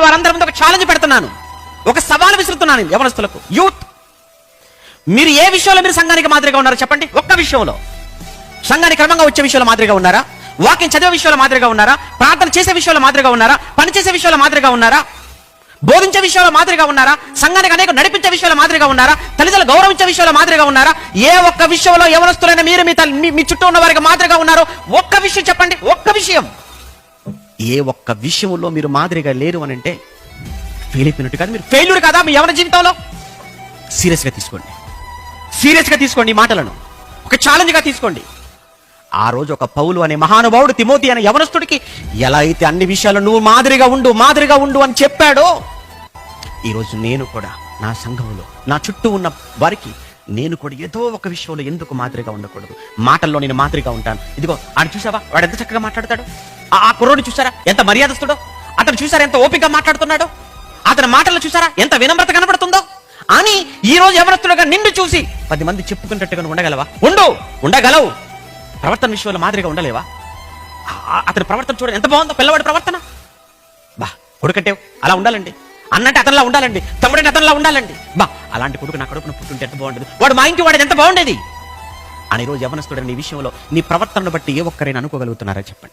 వారందరి ముందు ఒక ఛాలెంజ్ పెడుతున్నాను. ఒక సవాల్ విసురుతున్నాను యవనస్తులకు. యూత్ మీరు ఏ విషయంలో మీరు సంఘానికి మాదిరిగా ఉన్నారో చెప్పండి. ఒక్క విషయంలో. సంఘానికి క్రమంగా వచ్చే విషయంలో మాదిరిగా ఉన్నారా? వాకింగ్ చదివే విషయంలో మాదిరిగా ఉన్నారా? ప్రార్థన చేసే విషయంలో మాదిరిగా ఉన్నారా? పని చేసే విషయంలో మాదిరిగా ఉన్నారా? బోధించే విషయంలో మాదిరిగా ఉన్నారా? సంఘానికి అనేక నడిపించే విషయంలో మాదిరిగా ఉన్నారా? తల్లిదండ్రులు గౌరవించే విషయంలో మాదిరిగా ఉన్నారా? ఏ ఒక్క విషయంలో యవనస్తులైన మీరు మీ తల్లి- మీ- మీ చుట్టూ ఉన్న వారికి మాదిరిగా ఉన్నారో ఒక్క విషయం చెప్పండి. ఒక్క విషయం. ఏ ఒక్క విషయంలో మీరు మాదిరిగా లేరు అని అంటే ఫెయిల్ అయిపోయినట్టు కాదు. మీరు ఫెయిల్యూర్ కదా? మీ ఎవరి జీవితంలో? సీరియస్గా తీసుకోండి. సీరియస్గా తీసుకోండి మాటలను. ఒక ఛాలెంజ్గా తీసుకోండి. ఆ రోజు ఒక పౌలు అనే మహానుభావుడు తిమోతి అనే యవనస్తుడికి ఎలా అయితే అన్ని విషయాలు నువ్వు మాదిరిగా ఉండు మాదిరిగా ఉండు అని చెప్పాడో ఈరోజు నేను కూడా నా సంఘంలో నా చుట్టూ ఉన్న వారికి నేను కూడా ఏదో ఒక విషయంలో ఎందుకు మాదిరిగా ఉండకూడదు? మాటల్లో నేను మాదిరిగా ఉంటాను. ఇదిగో ఆడు చూసావా? వాడు ఎంత చక్కగా మాట్లాడతాడు? ఆ- కుర్రోడు చూసారా? ఎంత మర్యాదస్తుడో? అతను చూసారా ఎంత ఓపికగా మాట్లాడుతున్నాడో? అతని మాటల్లో చూసారా? ఎంత వినమ్రత కనబడుతుందో? అని ఈ రోజు ఎవరస్తులుగా నిన్ను చూసి పది మంది చెప్పుకున్నట్టుగా ఉండగలవా? ఉండు ఉండగలవు. ప్రవర్తన విషయంలో మాదిరిగా ఉండలేవా? అతని ప్రవర్తన చూడండి. ఎంత బాగుందో? పిల్లవాడి ప్రవర్తన. బా కొడుకంటే అలా ఉండాలండి. అన్నంటే అతనిలా ఉండాలండి. తమ్ముడంటే అతనిలా ఉండాలండి. బా అలాంటి కొడుకు నా కడుపున పుట్టుంటే ఎంత బాగుండదు? వాడు మా ఇంటి వాడు ఎంత బాగుండేది? అని రోజు యవనస్తుడని నీ విషయంలో నీ ప్రవర్తనను బట్టి ఏ ఒక్కరైనా అనుకోగలుగుతున్నారా చెప్పండి.